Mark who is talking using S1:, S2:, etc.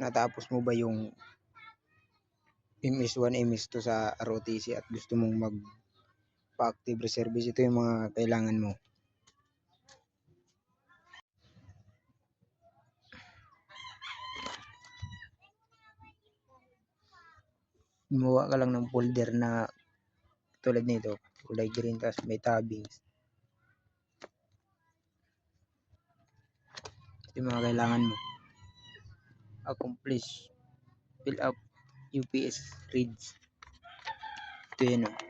S1: natapos mo ba yung MS1, MS2 sa ROTC at gusto mong mag pa-active reservice, ito yung mga kailangan mo. Gumawa ka lang ng folder na tulad nito, kulay green tapos may tabbings. Ito yung mga kailangan mo. Accomplish. Fill up UPS reads. Ito yun oh.